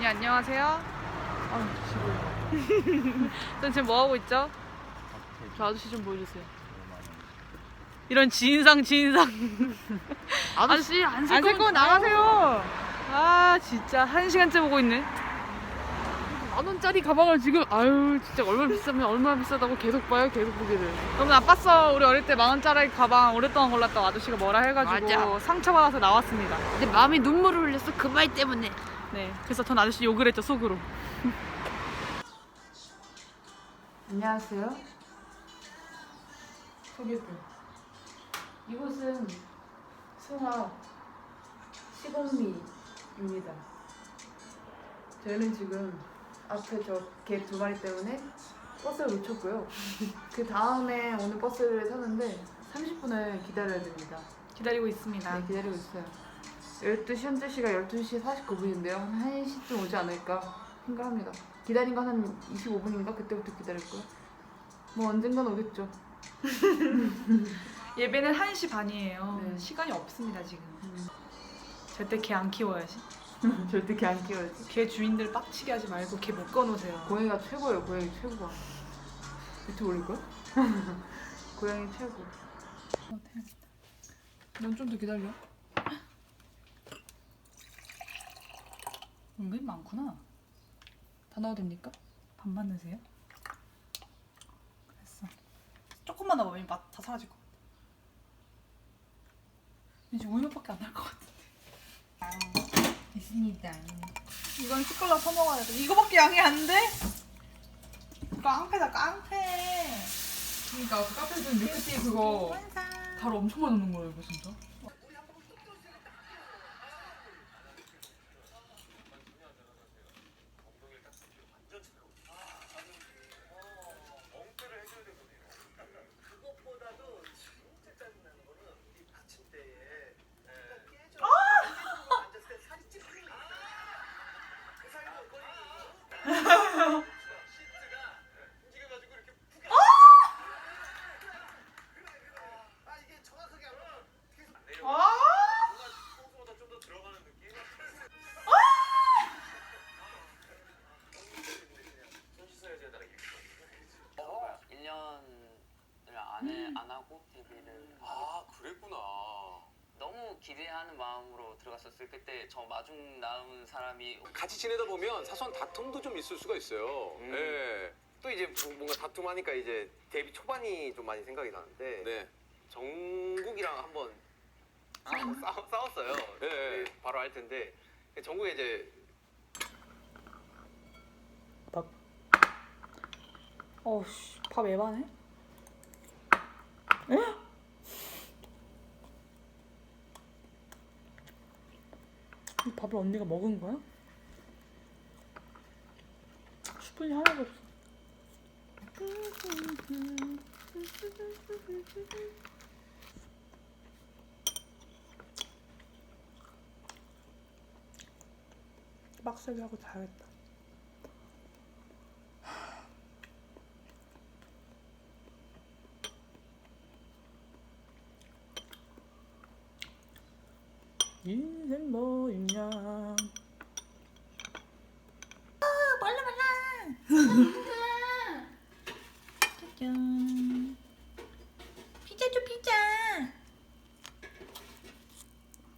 네, 안녕하세요. 아, 지금. 전 지금 뭐 하고 있죠? 저 아저씨 좀 보여주세요. 이런 지인상 지인상. 아저씨 안안살 거면 나가세요. 아 진짜 한 시간째 보고 있네. 만 원짜리 가방을 지금 아유 진짜 얼마나 비싸면 얼마나 비싸다고 계속 봐요 계속 보기를 너무 나빴어. 우리 어릴 때 만 원짜리 가방 오랫동안 골랐다고 아저씨가 뭐라 해가지고 맞아. 상처받아서 나왔습니다. 근데 마음이 눈물을 흘렸어 그 말 때문에 네, 그래서 전 아저씨 욕을 했죠 속으로. 안녕하세요 소개팅 이곳은 송화 시공리입니다 저희는 지금 앞에 저 개 두 마리 때문에 버스를 놓쳤고요 그 다음에 오늘 버스를 타는데 30분을 기다려야 됩니다 기다리고 있습니다. 네, 기다리고 있어요. 12시 현재 시가 12시 49분인데요. 한 1시쯤 오지 않을까 생각합니다. 기다린 건 한 25분인가 그때부터 기다릴 거예요. 뭐 언젠간 오겠죠. 예배는 1시 반이에요. 네. 시간이 없습니다 지금. 절대 개 안 키워야지. 절대 개안 끼워야지. 개 주인들 빡치게 하지 말고 개 묶어놓으세요. 고양이가 최고예요. 고양이 최고가. 유튜브 올릴 거야? 고양이 최고. 넌좀 더 기다려. 은근히 많구나. 다 넣어도 됩니까? 반만 넣으세요. 그랬어. 조금만 넣으면 맛 다 사라질 것 같아. 왠지 우유밖에 안 날 것 같은데. 있습니다. 이건 초콜릿 퍼먹어야 돼. 이거밖에 양이 안 돼? 깡패다 깡패. 그러니까 그 카페에서 밀크티 그거 완성. 가루 엄청 많이 넣는 거예요, 이거 진짜. 기대하는 마음으로 들어갔었을 그때 저 마중 나온 사람이 같이 지내다 보면 사소한 다툼도 좀 있을 수가 있어요. 음. 네. 또 이제 뭐- 뭔가 다툼하니까 이제 데뷔 초반이 좀 많이 생각이 나는데 네. 정국이랑 한번 싸, 싸웠어요. 네. 네, 바로 알 텐데 정국이 이제 어씨 밥 에바네? 이 밥을 언니가 먹은 거야? 수분이 하나도 없어. 빡세게 하고 자야겠다. 인생 뭐 있냐? 짜잔. 피자 줘 피자.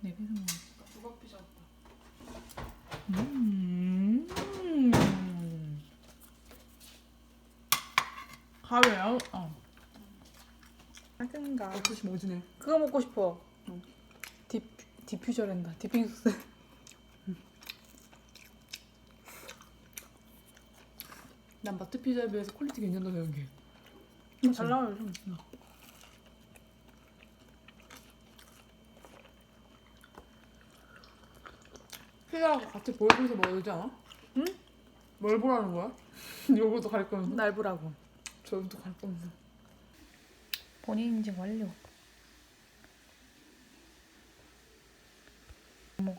내 배는 뭐? 조각 피자. 음. 가래요? 어. 하든가. 그것이 뭐지네. 그거 먹고 싶어. 디 디퓨저랜다. 디핑 소스. 난 마트 피자에 비해서 퀄리티 괜찮다 생각해. 잘 나와요 좀. 피자하고 같이 볼 보면서 먹어야 되지 않아? 응? 뭘 보라는 거야? 요거도 갈 거면서. 날 보라고. 저것도 갈 거면서. 본인 인증 완료. 과목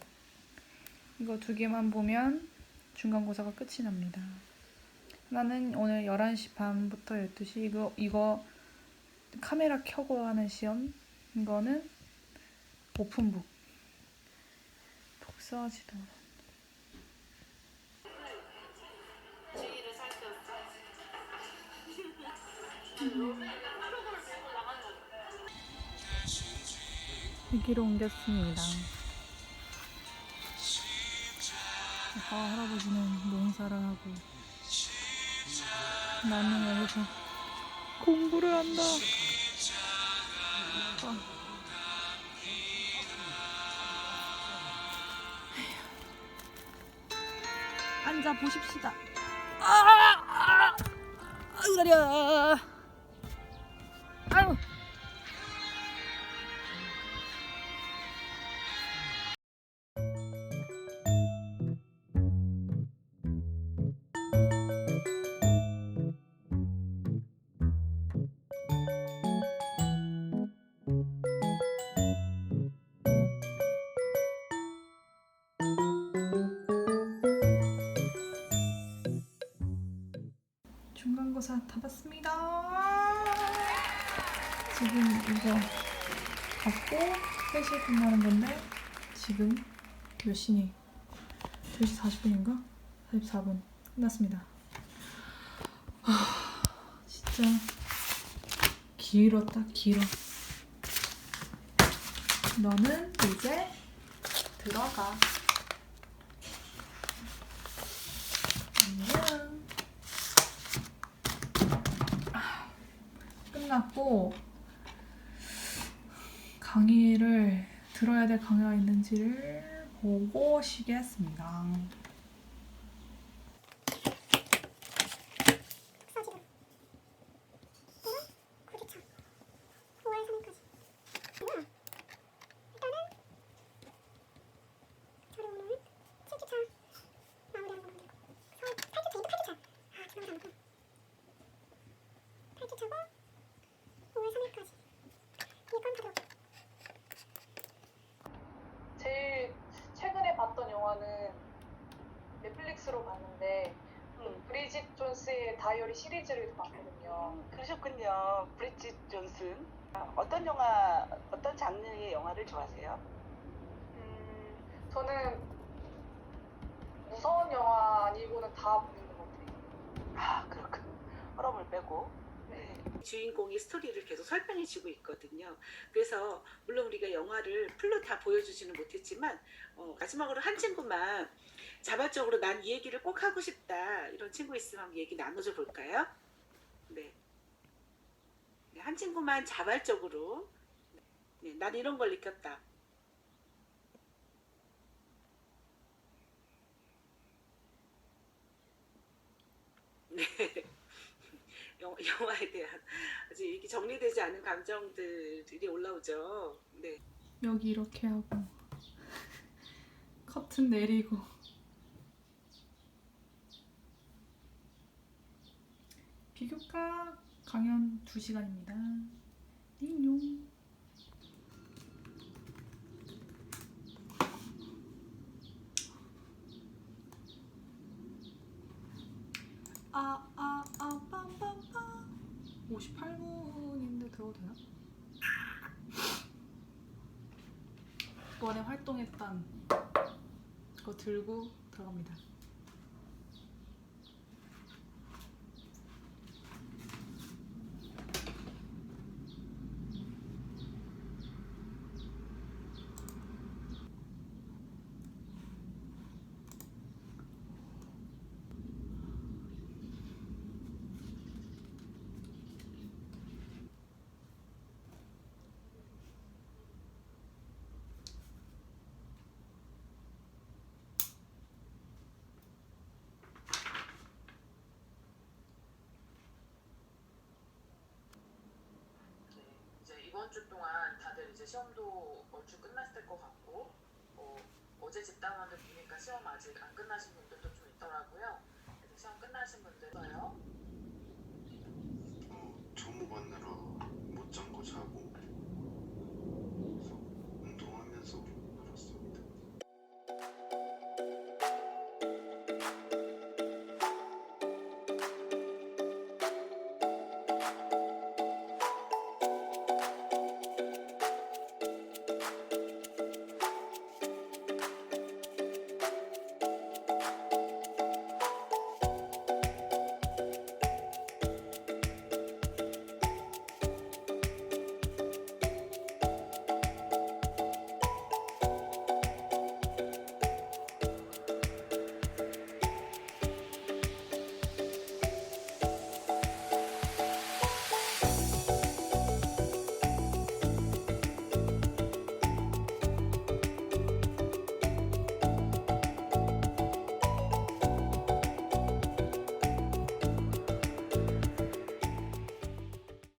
이거 두 개만 보면 중간고사가 끝이 납니다. 나는 오늘 11시 반부터 12시 이거 이거 카메라 켜고 하는 시험 이거는 오픈북 독서 지도 여기로 옮겼습니다. 아빠 할아버지는 농사를 하고 나는 여기서 공부를 한다. 아. 앉아 보십시다. 아, 아, 아유 다리야. 아 중간고사 다 봤습니다. 지금 이거 받고 3시에 끝나는 건데 지금 몇 시니? 2시 40분인가? 44분 끝났습니다. 아, 진짜 길었다 길어. 너는 이제 들어가. 안녕. 끝났고 강의를 들어야 될 강의가 있는지를 보고 쉬겠습니다. 제일 최근에 봤던 영화는 넷플릭스로 봤는데 그 브리짓 존스의 다이어리 시리즈를 봤거든요. 그러셨군요. 브리짓 존슨. 아, 어떤 영화, 어떤 장르의 영화를 좋아하세요? 음, 저는 무서운 영화 아니고는 다 보는 것 같아요. 아, 그렇군. 허럼을 빼고. 네. 주인공이 스토리를 계속 설명해 주고 있거든요. 그래서 물론 우리가 영화를 풀로 다 보여주지는 못했지만 어, 마지막으로 한 친구만 자발적으로 난 이 얘기를 꼭 하고 싶다 이런 친구 있으면 얘기 나눠줘 볼까요? 네. 네, 한 친구만 자발적으로 네, 난 이런 걸 느꼈다. 네. 영, 영화에 대한 아직 이게 정리되지 않은 감정들이 올라오죠. 네. 여기 이렇게 하고 커튼 내리고 비교과 강연 2시간입니다. 띵용 아아아 빰빰빰 58분인데 들어도 되나? 이 번에 활동했던 거 들고 들어갑니다. 네, 이번 주 동안 다들 이제 시험도 얼추 끝났을 것 같고 뭐 어제 집단원들 보니까 시험 아직 안 끝나신 분들도 좀 있더라고요. 그래서 시험 끝나신 분들도요. 어, 잠고 자고